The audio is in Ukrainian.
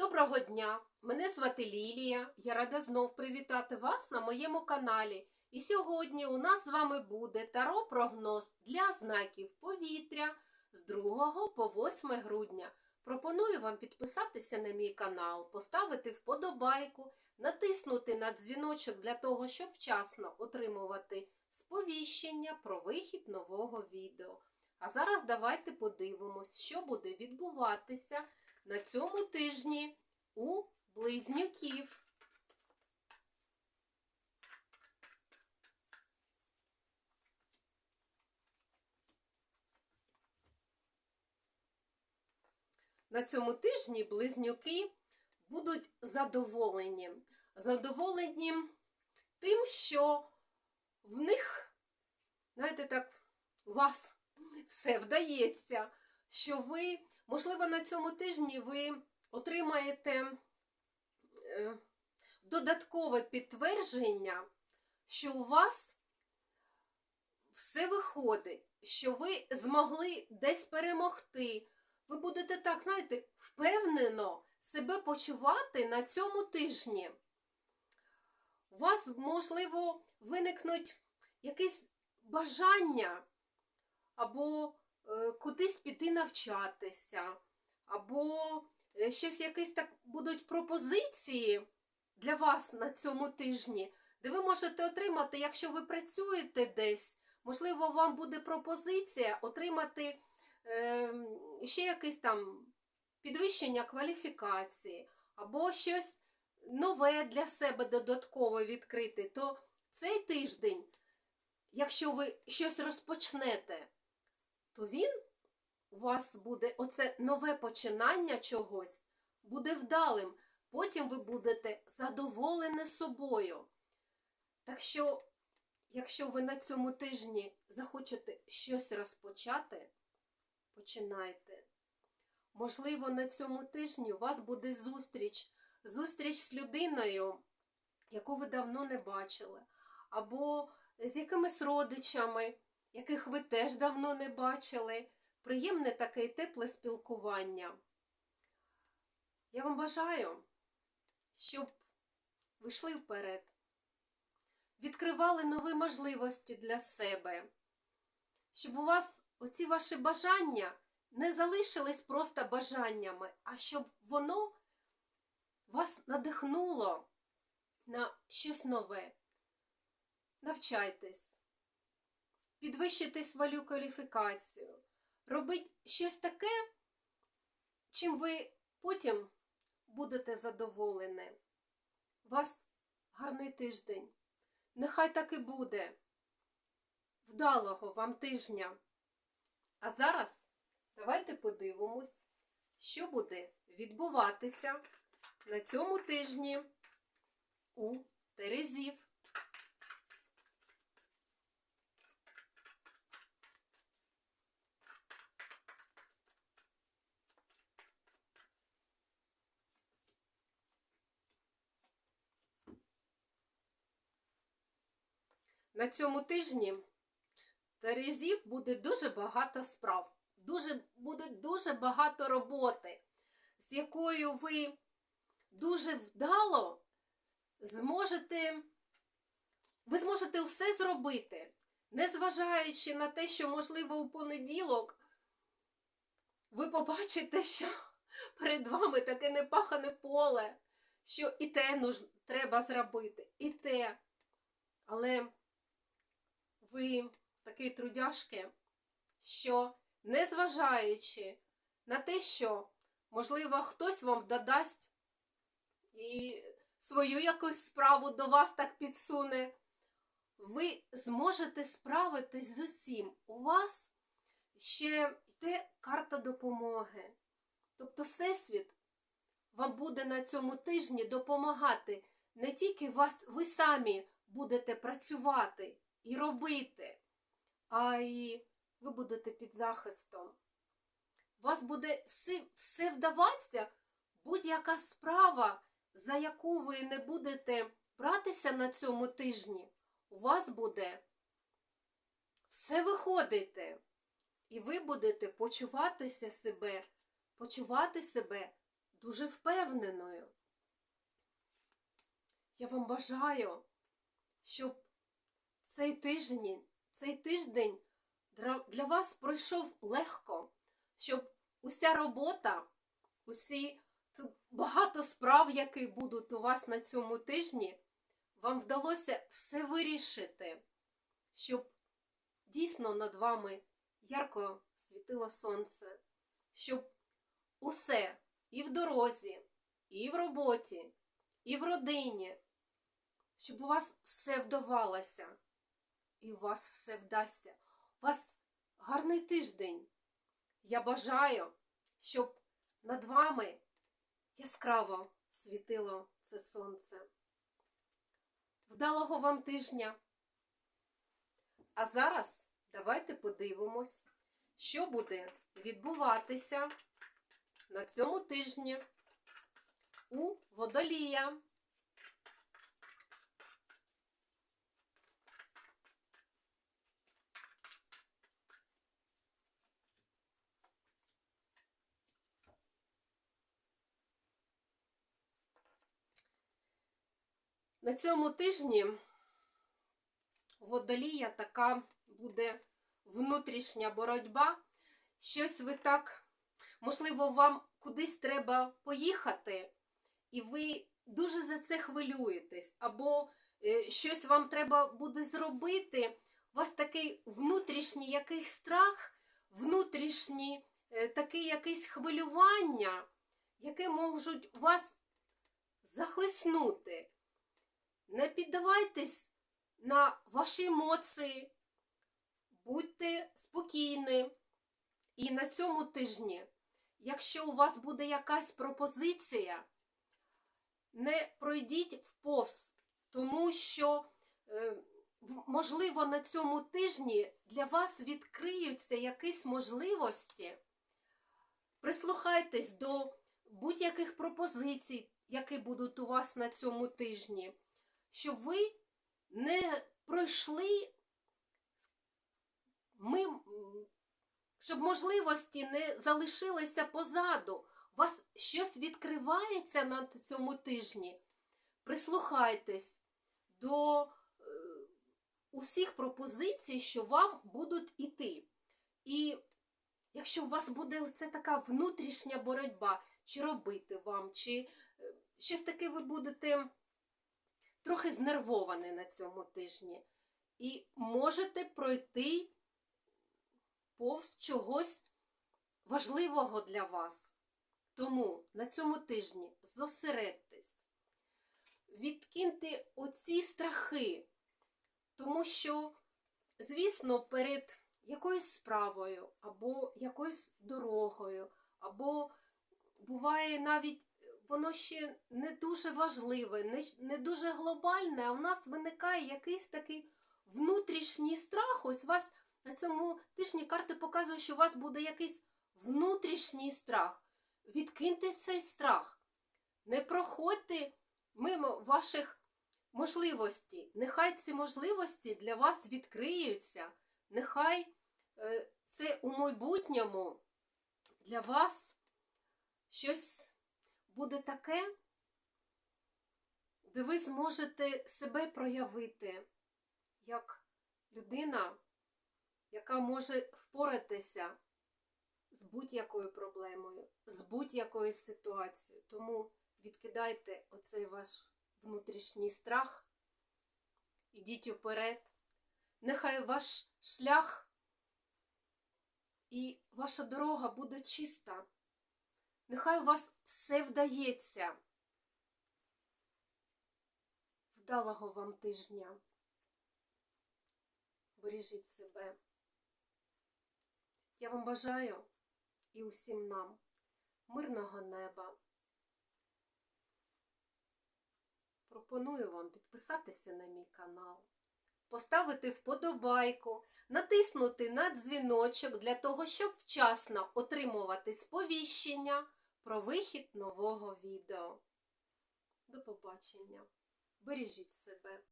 Доброго дня! Мене звати Лілія. Я рада знов привітати вас на моєму каналі. І сьогодні у нас з вами буде таро прогноз для знаків повітря з 2 по 8 грудня. Пропоную вам підписатися на мій канал, поставити вподобайку, натиснути на дзвіночок для того, щоб вчасно отримувати сповіщення про вихід нового відео. А зараз давайте подивимось, що буде відбуватися на цьому тижні у близнюків. На цьому тижні близнюки будуть задоволені. Задоволені тим, що в них, знаєте, так, у вас все вдається, що ви, можливо, на цьому тижні ви отримаєте е, додаткове підтвердження, що у вас все виходить, що ви змогли десь перемогти. Ви будете так, знаєте, впевнено себе почувати на цьому тижні. У вас, можливо, виникнуть якесь бажання або кудись піти навчатися, або е, щось якісь так будуть пропозиції для вас на цьому тижні, де ви можете отримати, якщо ви працюєте десь, можливо, вам буде пропозиція отримати е, ще якесь там підвищення кваліфікації, або щось нове для себе додатково відкрити, то цей тиждень, якщо ви щось розпочнете, то він у вас буде оце нове починання чогось, буде вдалим. Потім ви будете задоволені собою. Так що, якщо ви на цьому тижні захочете щось розпочати, починайте. Можливо, на цьому тижні у вас буде зустріч, зустріч з людиною, яку ви давно не бачили, або з якимись родичами, яких ви теж давно не бачили. Приємне таке і тепле спілкування. Я вам бажаю, щоб ви йшли вперед, відкривали нові можливості для себе, щоб у вас оці ваші бажання не залишились просто бажаннями, а щоб воно вас надихнуло на щось нове. Навчайтесь, підвищуйте свою кваліфікацію, робіть щось таке, чим ви потім будете задоволені. Вас гарний тиждень. Нехай так і буде. Вдалого вам тижня. А зараз давайте подивимось, що буде відбуватися на цьому тижні у Терезів. На цьому тижні Терезів буде дуже багато справ. Дуже, буде дуже багато роботи, з якою ви дуже вдало зможете, ви зможете все зробити, незважаючи на те, що, можливо, у понеділок ви побачите, що перед вами таке непахане поле, що і те нуж, треба зробити, і те. Але ви такі трудяшки, що незважаючи на те, що, можливо, хтось вам додасть і свою якусь справу до вас так підсуне, ви зможете справитись з усім. У вас ще йде карта допомоги. Тобто Всесвіт вам буде на цьому тижні допомагати. Не тільки вас, ви самі будете працювати і робити, а й ви будете під захистом. Вас буде все, все вдаватися, будь-яка справа, за яку ви не будете братися на цьому тижні, у вас буде все виходити. І ви будете почуватися себе, почувати себе дуже впевненою. Я вам бажаю, щоб цей тиждень, цей тиждень для вас пройшов легко, щоб уся робота, усі багато справ, які будуть у вас на цьому тижні, вам вдалося все вирішити, щоб дійсно над вами ярко світило сонце, щоб усе і в дорозі, і в роботі, і в родині, щоб у вас все вдавалося, і у вас все вдасться. У вас гарний тиждень. Я бажаю, щоб над вами яскраво світило це сонце. Вдалого вам тижня! А зараз давайте подивимось, що буде відбуватися на цьому тижні у водолія. На цьому тижні водолія така буде внутрішня боротьба. Щось ви так, можливо, вам кудись треба поїхати, і ви дуже за це хвилюєтесь, або е, щось вам треба буде зробити. У вас такий внутрішній якийсь страх, внутрішній е, таке якесь хвилювання, яке можуть вас захлиснути. Не піддавайтесь на ваші емоції, будьте спокійні. І на цьому тижні, якщо у вас буде якась пропозиція, не пройдіть вповз, тому що, е, можливо, на цьому тижні для вас відкриються якісь можливості. Прислухайтесь до будь-яких пропозицій, які будуть у вас на цьому тижні, щоб ви не пройшли мим, щоб можливості не залишилися позаду. У вас щось відкривається на цьому тижні. Прислухайтесь до е, усіх пропозицій, що вам будуть іти. І якщо у вас буде оце така внутрішня боротьба, чи робити вам, чи е, щось таке ви будете трохи знервовані на цьому тижні. І можете пройти повз чогось важливого для вас. Тому на цьому тижні зосередьтесь, відкиньте оці страхи, тому що, звісно, перед якоюсь справою, або якоюсь дорогою, або буває навіть воно ще не дуже важливе, не, не дуже глобальне, а в нас виникає якийсь такий внутрішній страх. Ось вас на цьому тижні карти показують, що у вас буде якийсь внутрішній страх. Відкиньте цей страх. Не проходьте мимо ваших можливостей. Нехай ці можливості для вас відкриються. Нехай е, це у майбутньому для вас щось буде таке, де ви зможете себе проявити як людина, яка може впоратися з будь-якою проблемою, з будь-якою ситуацією. Тому відкидайте оцей ваш внутрішній страх, ідіть уперед. Нехай ваш шлях і ваша дорога буде чиста. Нехай у вас все вдається. Вдалого вам тижня. Бережіть себе. Я вам бажаю і усім нам мирного неба. Пропоную вам підписатися на мій канал, поставити вподобайку, натиснути на дзвіночок для того, щоб вчасно отримувати сповіщення про вихід нового відео. До побачення! Бережіть себе!